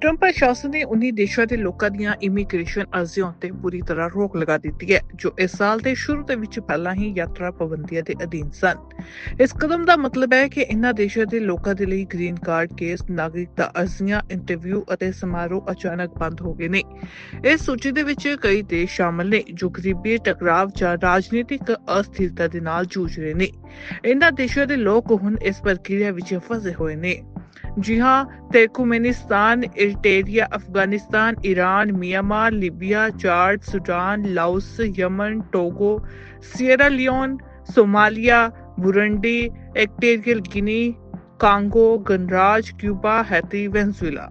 Trump ਪ੍ਰਸ਼ਾਸਨ ਨੇ 19 ਦੇਸ਼ਾਂ ਦੇ ਲੋਕਾਂ ਦੀਆਂ ਇਮੀਗ੍ਰੇਸ਼ਨ ਅਰਜ਼ੀਆਂ ਉੱਤੇ ਪੂਰੀ ਤਰ੍ਹਾਂ ਰੋਕ ਲਗਾ ਦਿੱਤੀ ਹੈ, ਜੋ ਇਸ ਸਾਲ ਦੇ ਸ਼ੁਰੂ ਦੇ ਵਿੱਚ ਪਹਿਲਾਂ ਹੀ ਯਾਤਰਾ ਪਾਬੰਦੀਆਂ ਦੇ ਅਧੀਨ ਸਨ। ਇਸ ਕਦਮ ਦਾ ਮਤਲਬ ਹੈ ਕਿ ਇਹਨਾਂ ਦੇਸ਼ਾਂ ਦੇ ਲੋਕਾਂ ਦੇ ਲਈ ਗ੍ਰੀਨ ਕਾਰਡ ਕੇਸ ਨਾਗਰਿਕਤਾ ਅਰਜ਼ੀਆਂ ਇੰਟਰਵਿਊ ਅਤੇ ਸਮਾਰੋਹ ਅਚਾਨਕ ਬੰਦ ਹੋ ਗਏ ਨੇ। ਇਸ ਸੂਚੀ ਦੇ ਵਿੱਚ ਕਈ ਦੇਸ਼ ਸ਼ਾਮਲ ਨੇ ਜੋ ਗਰੀਬੀ, ਟਕਰਾਵ ਜਾਂ ਰਾਜਨੀਤਿਕ ਅਸਥਿਰਤਾ ਦੇ ਨਾਲ ਜੂਝ ਰਹੇ ਨੇ। ਇਨ੍ਹਾਂ ਦੇਸ਼ਾਂ ਦੇ ਲੋਕ ਹੁਣ ਇਸ ਪ੍ਰਕਿਰਿਆ ਵਿੱਚ ਫਸੇ ਹੋਏ ਨੇ। ਜੀ ਹਾਂ Turkmenistan Eritrea Afghanistan Iran Myanmar, Libya Chad Sudan, Laos, Yemen, Togo Sierra Leone, Somalia, Burundi, Equatorial Guinea, Congo, ਗਣਰਾਜ, ਕਿਊਬਾ ਹੈਤੀ ਵੈਨਜ਼ੂਏਲਾ।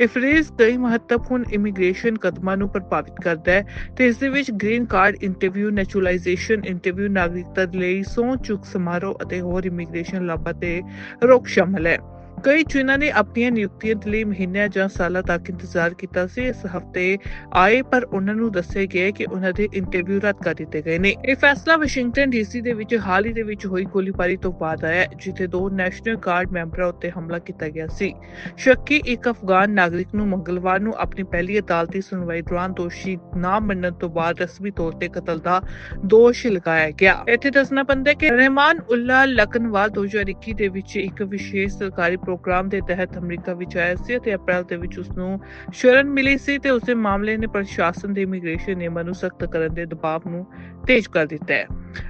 ਇਹ ਫਰੇਜ਼ ਕਈ ਮਹੱਤਵਪੂਰਨ ਇਮੀਗ੍ਰੇਸ਼ਨ ਕਦਮਾਂ ਨੂੰ ਪ੍ਰਭਾਵਿਤ ਕਰਦਾ ਹੈ ਤੇ ਇਸ ਦੇ ਵਿੱਚ green card interview, naturalization interview, ਨਾਗਰਿਕਤਾ ਲਈ ਸਹੁੰ ਚੁੱਕ ਸਮਾਰੋਹ ਅਤੇ ਹੋਰ ਇਮੀਗ੍ਰੇਸ਼ਨ ਲਾਭਾਂ ਤੇ ਰੋਕ ਸ਼ਾਮਲ ਹੈ। ਕਈ ਚੁਣਾਂ ਨੇ ਆਪਣੀਆਂ ਨਿਯੁਕਤੀਆਂ ਦੇ ਲਈ ਮਹੀਨਿਆਂ ਜਾਂ ਸਾਲਾਂ ਤੱਕ ਇੰਤਜ਼ਾਰ ਕੀਤਾ ਸੀ। ਇਸ ਹਫ਼ਤੇ ਆਏ, ਪਰ ਉਹਨਾਂ ਨੂੰ ਦੱਸਿਆ ਗਿਆ ਕਿ ਉਹਨਾਂ ਦੇ ਇੰਟਰਵਿਊ ਰੱਦ ਕਰ ਦਿੱਤੇ ਗਏ ਨੇ। ਇਹ ਫੈਸਲਾ ਵਾਸ਼ਿੰਗਟਨ ਡੀਸੀ ਦੇ ਵਿੱਚ ਹਾਲ ਹੀ ਦੇ ਵਿੱਚ ਹੋਈ ਗੋਲੀਬਾਰੀ ਤੋਂ ਬਾਅਦ ਆਇਆ ਜਿੱਥੇ ਦੋ ਨੈਸ਼ਨਲ ਗਾਰਡ ਮੈਂਬਰਾਂ ਉੱਤੇ ਹਮਲਾ ਕੀਤਾ ਗਿਆ ਸੀ। ਸ਼ੱਕੀ ਇੱਕ ਅਫਗਾਨ ਨਾਗਰਿਕ ਨੂੰ ਮੰਗਲਵਾਰ ਨੂੰ ਆਪਣੀ ਪਹਿਲੀ ਅਦਾਲਤੀ ਸੁਣਵਾਈ ਦੌਰਾਨ ਦੋਸ਼ੀ ਨਾ ਮੰਨਣ ਤੋਂ ਬਾਅਦ ਰਸਮੀ ਤੌਰ ਤੇ ਕਤਲ ਦਾ ਦੋਸ਼ ਲਗਾਇਆ ਗਿਆ। ਇੱਥੇ ਦੱਸਣਾ ਪੈਂਦਾ ਹੈ ਕਿ ਰਹਿਮਾਨ ਉੱਲਾ ਲਕਨਵਾਲ 2021 ਦੇ ਵਿੱਚ ਇੱਕ ਵਿਸ਼ੇਸ਼ ਸਰਕਾਰੀ ਪ੍ਰੋਗਰਾਮ ਦੇ ਤਹਿਤ ਅਮਰੀਕਾ ਵਿੱਚ ਆਇਆ ਸੀ ਅਤੇ ਅਪ੍ਰੈਲ ਦੇ ਵਿੱਚ ਉਸ ਨੂੰ ਸ਼ਰਨ ਮਿਲੀ ਸੀ ਤੇ ਉਸਦੇ ਮਾਮਲੇ ਨੇ ਪ੍ਰਸ਼ਾਸਨ ਦੇ ਇਮੀਗ੍ਰੇਸ਼ਨ ਨਿਯਮਾਂ ਨੂੰ ਸਖਤ ਕਰਨ ਦੇ ਦਬਾਅ ਨੂੰ ਤੇਜ਼ ਕਰ ਦਿੱਤਾ ਹੈ।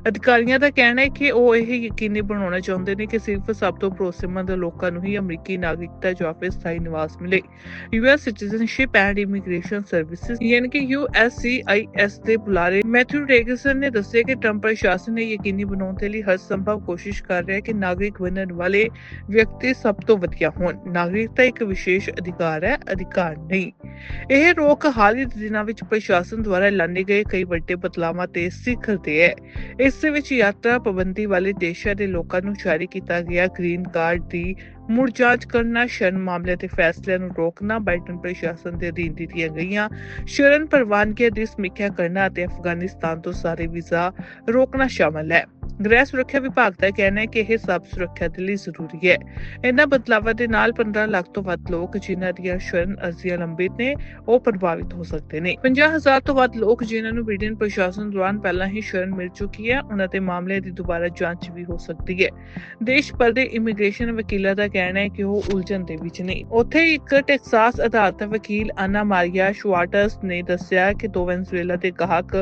ਅਧਿਕਾਰੀਆਂ ਦਾ ਕਹਿਣਾ ਹੈ ਕਿ ਉਹ ਇਹ ਯਕੀਨੀ ਬਣਾਉਣਾ ਚਾਹੁੰਦੇ ਨੇ ਕਿ ਸਿਰਫ ਸਭ ਤੋਂ ਭਰੋਸੇਮੰਦ ਲੋਕਾਂ ਨੂੰ ਹੀ ਅਮਰੀਕੀ ਨਾਗਰਿਕਤਾ ਜਾਂ ਫਿਰ ਸਥਾਈ ਨਿਵਾਸ ਮਿਲੇ। US citizenship and immigration services ਯਾਨੀ ਕਿ ਯੂਐਸਸੀਆਈਐਸ ਦੇ ਬੁਲਾਰੇ ਮੈਥਿਊ ਰੇਗਸਨ ਨੇ ਦੱਸਿਆ ਕਿ ਟਰੰਪ ਪ੍ਰਸ਼ਾਸਨ ਨੇ ਯਕੀਨੀ ਬਣਾਉਣ ਦੇ ਲਈ ਹਰ ਸੰਭਵ ਕੋਸ਼ਿਸ਼ ਕਰ ਰਿਹਾ ਹੈ ਕਿ ਨਾਗਰਿਕ ਬਣਨ ਵਾਲੇ ਵਿਅਕਤੀ ਸਭ ਤੋਂ ਵਧੀਆ ਹੋਣ। ਨਾਗਰਿਕਤਾ ਇੱਕ ਵਿਸ਼ੇਸ਼ ਅਧਿਕਾਰ ਹੈ, ਅਧਿਕਾਰ ਨਹੀਂ। ਇਹ ਰੋਕ ਹਾਲ ਹੀ ਦਿਨਾਂ ਵਿੱਚ ਪ੍ਰਸ਼ਾਸਨ ਦੁਆਰਾ ਐਲਾਨੇ ਗਏ ਕਈ ਵੱਡੇ ਬਦਲਾਵਾਂ ਤੇ ਸਿਖਰ ਤੇ ਹੈ। ਇਸ ਵਿੱਚ ਯਾਤਰਾ ਪਾਬੰਦੀ ਵਾਲੇ ਦੇਸ਼ਾਂ ਦੇ ਲੋਕਾਂ ਨੂੰ ਜਾਰੀ ਕੀਤਾ ਗਿਆ ਗ੍ਰੀਨ ਕਾਰਡ ਦੀ ਮੁੜ ਜਾਂਚ ਕਰਨਾ, ਸ਼ਰਨ ਮਾਮਲੇ ਦੇ ਫੈਸਲਿਆਂ ਨੂੰ ਰੋਕਣਾ ਬਾਈਡਨ ਪ੍ਰਸ਼ਾਸਨ ਦੇ ਅਧੀਨ ਦਿੱਤੀਆਂ ਗਈਆਂ। ਸ਼ਰਨ ਪ੍ਰਵਾਨਗੀਆਂ ਦੀ ਸਮੀਖਿਆ ਕਰਨਾ ਅਤੇ ਅਫਗਾਨਿਸਤਾਨ ਤੋਂ ਸਾਰੇ ਵੀਜ਼ਾ ਰੋਕਣਾ ਸ਼ਾਮਲ ਹੈ। ਗ੍ਰਹਿ ਸੁਰੱਖਿਆ ਵਿਭਾਗ ਦਾ ਕਹਿਣਾ ਹੈ ਕਿ ਇਹ ਸਭ ਸੁਰੱਖਿਆ ਦੇ ਲਈ ਜ਼ਰੂਰੀ ਹੈ। ਇਹਨਾਂ ਬਦਲਾਵਾਂ ਦੇ ਨਾਲ 15 ਲੱਖ ਤੋਂ ਵੱਧ ਲੋਕ ਜਿਨ੍ਹਾਂ ਦੀਆਂ ਸ਼ਰਨ ਅਰਜ਼ੀਆਂ ਲੰਬਿਤ ਨੇ, ਉਹ ਪ੍ਰਭਾਵਿਤ ਹੋ ਸਕਦੇ ਨੇ। 50000 ਤੋਂ ਵੱਧ ਲੋਕ ਜਿਨ੍ਹਾਂ ਨੂੰ ਬ੍ਰਿਟੇਨ ਪ੍ਰਸ਼ਾਸਨ ਦੌਰਾਨ ਪਹਿਲਾਂ ਹੀ ਸ਼ਰਨ ਮਿਲ ਚੁੱਕੀ ਹੈ, ਉਹਨਾਂ ਦੇ ਮਾਮਲੇ ਦੀ ਦੁਬਾਰਾ ਜਾਂਚ ਵੀ ਹੋ ਸਕਦੀ ਹੈ। ਦੇਸ਼ ਭਰ ਦੇ ਇਮੀਗ੍ਰੇਸ਼ਨ ਵਕੀਲਾਂ ਦਾ ਕਹਿਣਾ ਹੈ ਕਿ ਉਹ ਉਲਝਣ ਦੇ ਵਿੱਚ ਨੇ। ਉੱਥੇ ਇੱਕ ਟੈਕਸਾਸ ਅਦਾਲਤ ਵਕੀਲ ਆਨਾ ਮਾਰੀਆ ਸ਼ਵਾਟਸ ਨੇ ਦੱਸਿਆ ਕਿ ਦੋ ਵੈਨਜ਼ੂਏਲਾ ਦੇ ਗਾਹਕ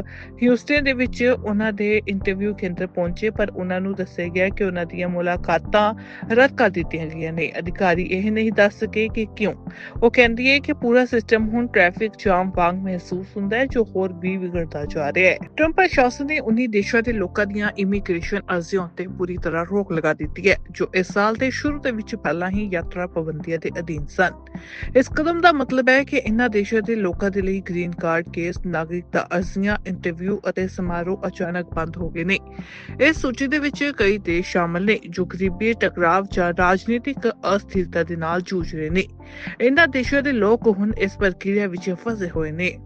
ਹਿਊਸਟਨ ਦੇ ਵਿੱਚ ਉਹਨਾਂ ਦੇ ਇੰਟਰਵਿਊ ਕੇਂਦਰ ਪਹੁੰਚੇ, ਪਰ ਉਹਨਾਂ ਨੂੰ ਦੱਸਿਆ ਗਿਆ ਕਿ ਉਹਨਾਂ ਦੀਆਂ ਮੁਲਾਕਾਤਾਂ ਰੱਦ ਕਰ ਦਿੱਤੀਆਂ ਗਈਆਂ ਨੇ। ਅਧਿਕਾਰੀ ਇਹ ਨਹੀਂ ਦੱਸ ਸਕੇ ਕਿ ਕਿਉਂ। ਉਹ ਕਹਿੰਦੀ ਹੈ ਕਿ ਪੂਰਾ ਸਿਸਟਮ ਹੁਣ ਟ੍ਰੈਫਿਕ ਜਾਮ ਵਾਂਗ ਮਹਿਸੂਸ ਹੁੰਦਾ ਹੈ, ਜੋ ਹੋਰ ਵੀ ਵਿਗੜਦਾ ਜਾ ਰਿਹਾ ਹੈ। ਟਰੰਪ ਪ੍ਰਸ਼ਾਸਨ ਨੇ 19 ਦੇਸ਼ਾਂ ਦੇ ਲੋਕਾਂ ਦੀਆਂ ਇਮੀਗ੍ਰੇਸ਼ਨ ਅਰਜ਼ੀਆਂ ਤੇ ਪੂਰੀ ਤਰ੍ਹਾਂ ਰੋਕ ਲਗਾ ਦਿੱਤੀ ਹੈ, ਜੋ ਇਸ ਸਾਲ ਦੇ ਸ਼ੁਰੂ ਦੇ ਵਿੱਚ ਪਹਿਲਾਂ ਹੀ ਯਾਤਰਾ ਪਾਬੰਦੀਆਂ ਦੇ ਅਧੀਨ ਸਨ। ਇਸ ਕਦਮ ਦਾ ਮਤਲਬ ਹੈ ਕਿ ਇਹਨਾਂ ਦੇਸ਼ਾਂ ਦੇ ਲੋਕਾਂ ਦੇ ਲਈ ਗ੍ਰੀਨ ਕਾਰਡ ਕੇਸ ਨਾਗਰਿਕਤਾ ਅਰਜ਼ੀਆਂ ਇੰਟਰਵਿਊ ਅਤੇ ਸਮਾਰੋਹ ਅਚਾਨਕ ਬੰਦ ਹੋ ਗਏ ਨੇ। ਇਸ ਸੂਚੀ ਦੇ ਵਿੱਚ ਕਈ ਦੇਸ਼ ਸ਼ਾਮਲ ਨੇ ਜੋ ਗਰੀਬੀ, ਟਕਰਾਵ ਜਾਂ ਰਾਜਨੀਤਿਕ ਅਸਥਿਰਤਾ ਦੇ ਨਾਲ ਜੂਝ ਰਹੇ ਨੇ। ਇਨ੍ਹਾਂ ਦੇਸ਼ਾਂ ਦੇ ਲੋਕ ਹੁਣ ਇਸ ਪ੍ਰਕਿਰਿਆ ਵਿੱਚ ਫਸੇ ਹੋਏ ਨੇ।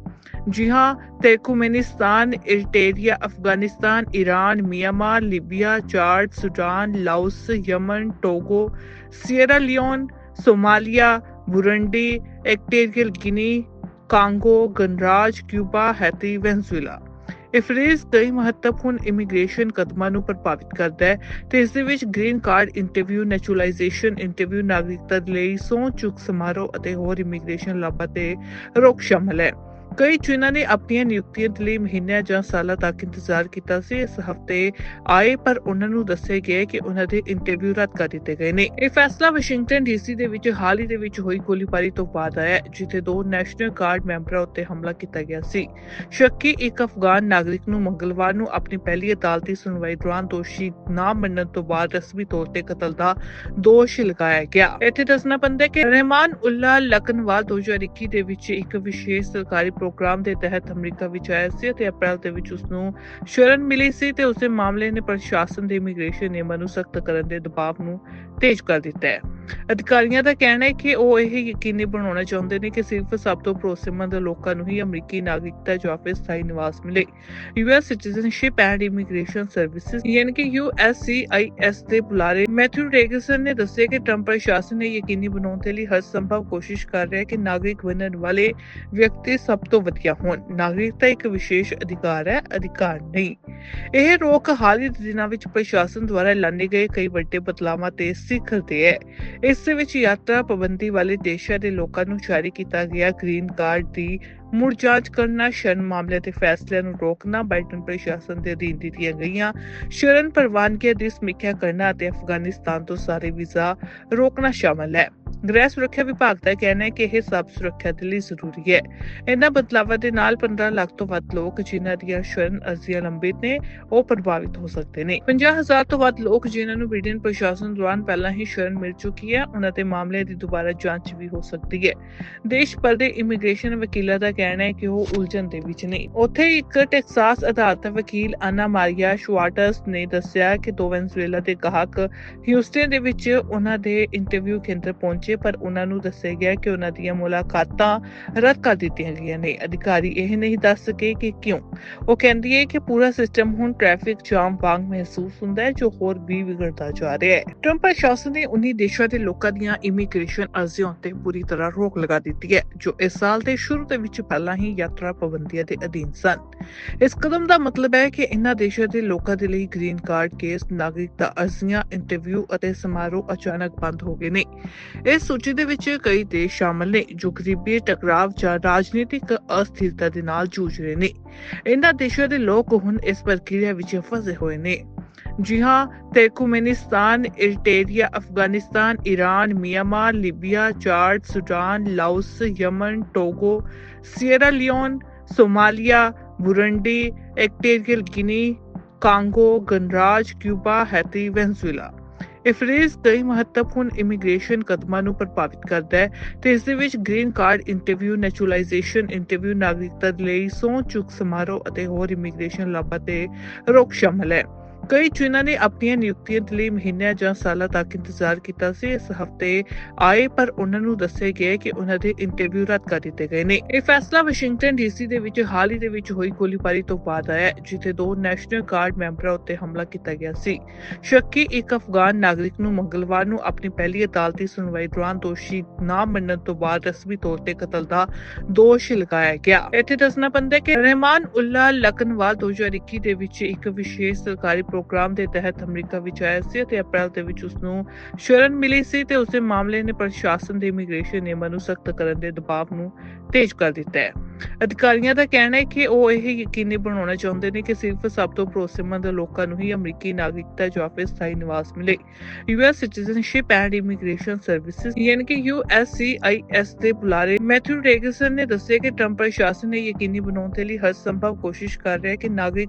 ਜੀ ਹਾਂ Turkmenistan Eritrea Afghanistan Iran Myanmar, Libya Chad Sudan, Laos, Yemen, Togo Sierra Leone, Somalia, Burundi, Equatorial Guinea, Congo, ਗਣਰਾਜ, ਕਿਊਬਾ ਹੈਤੀ ਵੈਨਜ਼ੂਏਲਾ। ਇਹ ਫਰੇਜ਼ ਕਈ ਮਹੱਤਵਪੂਰਨ ਇਮੀਗ੍ਰੇਸ਼ਨ ਕਦਮਾਂ ਨੂੰ ਪ੍ਰਭਾਵਿਤ ਕਰਦਾ ਹੈ ਤੇ ਇਸ ਦੇ ਵਿੱਚ green card interview, naturalization interview, ਨਾਗਰਿਕਤਾ ਲਈ ਸਹੁੰ ਚੁੱਕ ਸਮਾਰੋਹ ਅਤੇ ਹੋਰ ਇਮੀਗ੍ਰੇਸ਼ਨ ਲਾਭਾਂ ਤੇ ਰੋਕ ਸ਼ਾਮਲ ਹੈ। ਕਈ ਚੁਣਾਂ ਨੇ ਆਪਣੀਆਂ ਨਿਯੁਕਤੀਆਂ ਦੇ ਲਈ ਮਹੀਨਿਆਂ ਜਾਂ ਸਾਲਾਂ ਤੱਕ ਇੰਤਜ਼ਾਰ ਕੀਤਾ ਸੀ। ਇਸ ਹਫ਼ਤੇ ਆਏ, ਪਰ ਉਹਨਾਂ ਨੂੰ ਦੱਸਿਆ ਗਿਆ ਕਿ ਉਹਨਾਂ ਦੇ ਇੰਟਰਵਿਊ ਰੱਦ ਕਰ ਦਿੱਤੇ ਗਏ ਨੇ। ਇਹ ਫੈਸਲਾ ਵਾਸ਼ਿੰਗਟਨ ਡੀਸੀ ਦੇ ਵਿੱਚ ਹਾਲ ਹੀ ਦੇ ਵਿੱਚ ਹੋਈ ਗੋਲੀਬਾਰੀ ਤੋਂ ਬਾਅਦ ਆਇਆ, ਜਿੱਥੇ ਦੋ ਨੈਸ਼ਨਲ ਗਾਰਡ ਮੈਂਬਰਾਂ ਉੱਤੇ ਹਮਲਾ ਕੀਤਾ ਗਿਆ ਸੀ। ਸ਼ੱਕੀ ਇੱਕ ਅਫਗਾਨ ਨਾਗਰਿਕ ਨੂੰ ਮੰਗਲਵਾਰ ਨੂੰ ਆਪਣੀ ਪਹਿਲੀ ਅਦਾਲਤੀ ਸੁਣਵਾਈ ਦੌਰਾਨ ਦੋਸ਼ੀ ਨਾ ਮੰਨਣ ਤੋਂ ਬਾਅਦ ਰਸਮੀ ਤੌਰ ਤੇ ਕਤਲ ਦਾ ਦੋਸ਼ ਲਗਾਇਆ ਗਿਆ। ਇੱਥੇ ਦੱਸਣਾ ਪੈਂਦਾ ਹੈ ਕਿ ਰਹਿਮਾਨ ਉੱਲਾ ਲਕਨਵਾਲ 2021 ਦੇ ਵਿੱਚ ਇੱਕ ਵਿਸ਼ੇਸ਼ ਸਰਕਾਰੀ ਪ੍ਰੋਗਰਾਮ ਦੇ ਤਹਿਤ ਅਮਰੀਕਾ ਵਿੱਚ ਆਇਆ ਸੀ ਅਤੇ ਅਪ੍ਰੈਲ ਦੇ ਵਿੱਚ ਉਸ ਨੂੰ ਸ਼ਰਨ ਮਿਲੀ ਸੀ ਤੇ ਉਸੇ ਮਾਮਲੇ ਨੇ ਪ੍ਰਸ਼ਾਸਨ ਦੇ ਇਮੀਗ੍ਰੇਸ਼ਨ ਨਿਯਮਾਂ ਨੂੰ ਸਖਤ ਕਰਨ ਦੇ ਦਬਾਅ ਨੂੰ ਤੇਜ਼ ਕਰ ਦਿੱਤਾ ਹੈ। ਅਧਿਕਾਰੀਆਂ ਦਾ ਕਹਿਣਾ ਹੈ ਕਿ ਉਹ ਇਹ ਯਕੀਨੀ ਬਣਾਉਣਾ ਚਾਹੁੰਦੇ ਨੇ ਕਿ ਸਿਰਫ ਸਭ ਤੋਂ ਭਰੋਸੇਮੰਦ ਲੋਕਾਂ ਨੂੰ ਹੀ ਅਮਰੀਕੀ ਨਾਗਰਿਕਤਾ ਜਾਂ ਫਿਰ ਸਥਾਈ ਨਿਵਾਸ ਮਿਲੇ। US citizenship and immigration services ਯਾਨੀ ਕਿ USCIS ਦੇ ਬੁਲਾਰੇ ਮੈਥਿਊ ਰੇਗਸਨ ਨੇ ਦੱਸਿਆ ਕਿ ਟਰੰਪ ਪ੍ਰਸ਼ਾਸਨ ਨੇ ਯਕੀਨੀ ਬਣਾਉਣ ਦੇ ਲਈ ਹਰ ਸੰਭਵ ਕੋਸ਼ਿਸ਼ ਕਰ ਰਿਹਾ ਹੈ ਕਿ ਨਾਗਰਿਕ ਬਣਨ ਵਾਲੇ ਵਿਅਕਤੀ ਸਭ ਤੋਂ ਵਧੀਆ ਹੋਣ। ਨਾਗਰਿਕਤਾ ਇੱਕ ਵਿਸ਼ੇਸ਼ ਅਧਿਕਾਰ ਹੈ, ਅਧਿਕਾਰ ਨਹੀਂ। ਇਹ ਰੋਕ ਹਾਲ ਹੀ ਦਿਨਾਂ ਵਿੱਚ ਪ੍ਰਸ਼ਾਸਨ ਦੁਆਰਾ ਐਲਾਨੇ ਗਏ ਕਈ ਵੱਡੇ ਬਦਲਾਵਾਂ ਤੇ ਸਿਖਰ ਹੈ। ਇਸ ਵਿੱਚ ਯਾਤਰਾ ਪਾਬੰਦੀ ਵਾਲੇ ਦੇਸ਼ਾਂ ਦੇ ਲੋਕਾਂ ਨੂੰ ਜਾਰੀ ਕੀਤਾ ਗਿਆ ਗ੍ਰੀਨ ਕਾਰਡ ਦੀ ਮੁੜ ਜਾਂਚ ਕਰਨਾ, ਸ਼ਰਨ ਮਾਮਲੇ ਦੇ ਫੈਸਲਿਆਂ ਨੂੰ ਰੋਕਣਾ ਬਾਈਡਨ ਪ੍ਰਸ਼ਾਸਨ ਦੇ ਅਧੀਨ ਦਿੱਤੀਆਂ ਗਈਆਂ ਸ਼ਰਨ ਪ੍ਰਵਾਨਗੀ ਦੀ ਸਮੀਖਿਆ ਕਰਨਾ ਅਤੇ ਅਫਗਾਨਿਸਤਾਨ ਤੋਂ ਸਾਰੇ ਵੀਜ਼ਾ ਰੋਕਣਾ ਸ਼ਾਮਲ ਹੈ। ਗ੍ਰਹਿ ਸੁਰੱਖਿਆ ਵਿਭਾਗ ਦਾ ਕਹਿਣਾ ਹੈ ਕਿ ਇਹ ਸਭ ਸੁਰੱਖਿਆ ਦੇ ਲਈ ਜ਼ਰੂਰੀ ਹੈ। ਇਹਨਾਂ ਬਦਲਾਵਾਂ ਦੇ ਨਾਲ 15 ਲੱਖ ਤੋਂ ਵੱਧ ਲੋਕ ਜਿਨ੍ਹਾਂ ਦੀਆਂ ਸ਼ਰਨ ਅਰਜ਼ੀਆਂ ਲੰਬਿਤ ਨੇ, ਉਹ ਪ੍ਰਭਾਵਿਤ ਹੋ ਸਕਦੇ ਨੇ। 50000 ਤੋਂ ਵੱਧ ਲੋਕ ਜਿਨ੍ਹਾਂ ਨੂੰ ਬ੍ਰਿਟੇਨ ਪ੍ਰਸ਼ਾਸਨ ਦੌਰਾਨ ਪਹਿਲਾਂ ਹੀ ਸ਼ਰਨ ਮਿਲ ਚੁੱਕੀ ਹੈ, ਉਹਨਾਂ ਦੇ ਮਾਮਲੇ ਦੀ ਦੁਬਾਰਾ ਜਾਂਚ ਵੀ ਹੋ ਸਕਦੀ ਹੈ। ਦੇਸ਼ ਭਰ ਦੇ ਇਮੀਗ੍ਰੇਸ਼ਨ ਵਕੀਲਾਂ ਦਾ ਕਹਿਣਾ ਹੈ ਕਿ ਉਹ ਉਲਝਣ ਦੇ ਵਿੱਚ ਨੇ। ਉੱਥੇ ਇੱਕ ਟੈਕਸਾਸ ਅਦਾਲਤ ਵਕੀਲ ਅਨਾ ਮਾਰੀਆ ਸ਼ਵਾਟਰਸ ਨੇ ਦੱਸਿਆ ਕਿ ਦੋ ਵੈਨਜ਼ੂਏਲਾ ਦੇ ਗਾਹਕ ਹਿਊਸਟਨ ਦੇ ਵਿੱਚ ਉਹਨਾਂ ਦੇ ਇੰਟਰਵਿਊ ਕੇਂਦਰ ਪਹੁੰਚੇ ਪਰ ਉਹਨਾਂ ਨੂੰ ਦੱਸਿਆ ਗਿਆ ਕਿ ਉਹਨਾਂ ਦੀਆਂ ਮੁਲਾਕਾਤਾਂ ਰੱਦ ਕਰ ਦਿੱਤੀਆਂ ਗਈਆਂ ਨੇ। ਅਧਿਕਾਰੀ ਇਹ ਨਹੀਂ ਦੱਸ ਸਕੇ ਕਿ ਕਿਉਂ। ਉਹ ਕਹਿੰਦੀ ਹੈ ਕਿ ਪੂਰਾ ਸਿਸਟਮ ਹੁਣ ਟ੍ਰੈਫਿਕ ਜਾਮ ਵਾਂਗ ਮਹਿਸੂਸ ਹੁੰਦਾ ਹੈ, ਜੋ ਹੋਰ ਵੀ ਵਿਗੜਦਾ ਜਾ ਰਿਹਾ ਹੈ। ਟਰੰਪ ਪ੍ਰਸ਼ਾਸਨ ਨੇ 19 ਦੇਸ਼ਾਂ ਦੇ ਲੋਕਾਂ ਦੀਆਂ ਇਮੀਗ੍ਰੇਸ਼ਨ ਅਰਜ਼ੀਆਂ ਉੱਤੇ ਪੂਰੀ ਤਰ੍ਹਾਂ ਰੋਕ ਲਗਾ ਦਿੱਤੀ ਹੈ, ਜੋ ਇਸ ਸਾਲ ਦੇ ਸ਼ੁਰੂ ਦੇ ਵਿੱਚ ਪਹਿਲਾਂ ਹੀ ਯਾਤਰਾ ਪਾਬੰਦੀਆਂ ਦੇ ਅਧੀਨ ਸਨ। ਇਸ ਕਦਮ ਦਾ ਮਤਲਬ ਹੈ ਕਿ ਇਹਨਾਂ ਦੇਸ਼ਾਂ ਦੇ ਲੋਕਾਂ ਦੇ ਲਈ ਗ੍ਰੀਨ ਕਾਰਡ ਕੇਸ, ਨਾਗਰਿਕਤਾ ਅਰਜ਼ੀਆਂ, ਇੰਟਰਵਿਊ ਅਤੇ ਸਮਾਰੋਹ ਅਚਾਨਕ ਬੰਦ ਹੋ ਗਏ ਨੇ। ਇਸ ਸੂਚੀ ਦੇ ਵਿੱਚ ਕਈ ਦੇਸ਼ ਸ਼ਾਮਲ ਨੇ ਜੋ ਗਰੀਬੀ ਟਕਰਾਵ ਜਾਂ ਰਾਜਨੀਤਿਕ ਅਸਥਿਰਤਾ ਦੇ ਨਾਲ ਜੂਝ ਰਹੇ ਨੇ। ਇਹਨਾਂ ਦੇਸ਼ਾਂ ਦੇ ਲੋਕ ਹੁਣ ਇਸ ਪ੍ਰਕਿਰਿਆ ਵਿੱਚ ਫਸੇ ਹੋਏ ਨੇ। ਜੀ ਹਾਂ, Turkmenistan Eritrea Afghanistan Iran Myanmar, Libya Chad Sudan, Laos, Yemen, Togo Sierra Leone, Somalia, Burundi, Equatorial Guinea, Congo, ਗਣਰਾਜ, ਕਿਊਬਾ, ਹੈਤੀ, ਵੈਨਜ਼ੂਏਲਾ। ਇਹ ਫਰੇਜ਼ ਕਈ ਮਹੱਤਵਪੂਰਨ ਇਮੀਗ੍ਰੇਸ਼ਨ ਕਦਮਾਂ ਨੂੰ ਪ੍ਰਭਾਵਿਤ ਕਰਦਾ ਹੈ ਤੇ ਇਸ ਦੇ ਵਿੱਚ green card interview, naturalization interview, ਨਾਗਰਿਕਤਾ ਲਈ ਸਹੁੰ ਚੁੱਕ ਸਮਾਰੋਹ ਅਤੇ ਹੋਰ ਇਮੀਗ੍ਰੇਸ਼ਨ ਲਾਭਾਂ ਤੇ ਰੋਕ ਸ਼ਾਮਲ ਹੈ। ਕਈ ਜਿਨ੍ਹਾਂ ਨੇ ਆਪਣੀਆਂ ਨਿਯੁਕਤੀਆਂ ਦੇ ਲਈ ਮਹੀਨਿਆਂ ਜਾਂ ਸਾਲਾਂ ਤੱਕ ਇੰਤਜ਼ਾਰ ਕੀਤਾ ਸੀ। ਇਸ ਹਫ਼ਤੇ ਆਏ, ਪਰ ਉਹਨਾਂ ਨੂੰ ਦੱਸਿਆ ਗਿਆ ਕਿ ਉਹਨਾਂ ਦੇ ਇੰਟਰਵਿਊ ਰੱਦ ਕਰ ਦਿੱਤੇ ਗਏ ਨੇ। ਇਹ ਫੈਸਲਾ ਵਾਸ਼ਿੰਗਟਨ ਡੀਸੀ ਦੇ ਵਿੱਚ ਹਾਲ ਹੀ ਦੇ ਵਿੱਚ ਹੋਈ ਗੋਲੀਬਾਰੀ ਤੋਂ ਬਾਅਦ ਆਇਆ, ਜਿੱਥੇ ਦੋ ਨੈਸ਼ਨਲ ਗਾਰਡ ਮੈਂਬਰਾਂ ਉੱਤੇ ਹਮਲਾ ਕੀਤਾ ਗਿਆ ਸੀ। ਸ਼ੱਕੀ ਇੱਕ ਅਫਗਾਨ ਨਾਗਰਿਕ ਨੂੰ ਮੰਗਲਵਾਰ ਨੂੰ ਆਪਣੀ ਪਹਿਲੀ ਅਦਾਲਤੀ ਸੁਣਵਾਈ ਦੌਰਾਨ ਦੋਸ਼ੀ ਨਾ ਮੰਨਣ ਤੋਂ ਬਾਅਦ ਰਸਮੀ ਤੌਰ ਤੇ ਕਤਲ ਦਾ ਦੋਸ਼ ਲਗਾਇਆ ਗਿਆ। ਇੱਥੇ ਦੱਸਣਾ ਪੈਂਦਾ ਕਿ ਰਹਿਮਾਨ ਉੱਲਾ ਲਕਨਵਾਲ 2021 ਦੇ ਵਿੱਚ ਇੱਕ ਵਿਸ਼ੇਸ਼ ਸਰਕਾਰੀ ਪ੍ਰੋਗਰਾਮ ਦੇ ਤਹਿਤ ਅਮਰੀਕਾ ਵਿੱਚ ਆਇਆ ਸੀ ਅਤੇ ਅਪ੍ਰੈਲ ਦੇ ਵਿੱਚ ਉਸ ਨੂੰ ਸ਼ਰਨ ਮਿਲੀ ਸੀ ਤੇ ਉਸੇ ਮਾਮਲੇ ਨੇ ਪ੍ਰਸ਼ਾਸਨ ਦੇ ਇਮੀਗ੍ਰੇਸ਼ਨ ਨਿਯਮਾਂ ਨੂੰ ਸਖਤ ਕਰਨ ਦੇ ਦਬਾਅ ਨੂੰ ਤੇਜ਼ ਕਰ ਦਿੱਤਾ ਹੈ। ਅਧਿਕਾਰੀਆਂ ਦਾ ਕਹਿਣਾ ਹੈ ਕਿ ਉਹ ਇਹ ਯਕੀਨੀ ਬਣਾਉਣਾ ਚਾਹੁੰਦੇ ਨੇ ਕਿ ਸਿਰਫ ਸਭ ਤੋਂ ਭਰੋਸੇਮੰਦ ਲੋਕਾਂ ਨੂੰ ਹੀ ਅਮਰੀਕੀ ਨਾਗਰਿਕਤਾ ਜਾਂ ਫਿਰ ਸਥਾਈ ਨਿਵਾਸ ਮਿਲੇ। US citizenship and immigration services ਯਾਨੀ ਕਿ USCIS ਦੇ ਬੁਲਾਰੇ ਮੈਥਿਊ ਰੇਗਸਨ ਨੇ ਦੱਸਿਆ ਕਿ ਟਰੰਪ ਪ੍ਰਸ਼ਾਸਨ ਨੇ ਯਕੀਨੀ ਬਣਾਉਣ ਦੇ ਲਈ ਹਰ ਸੰਭਵ ਕੋਸ਼ਿਸ਼ ਕਰ ਰਿਹਾ ਹੈ ਕਿ ਨਾਗਰਿਕ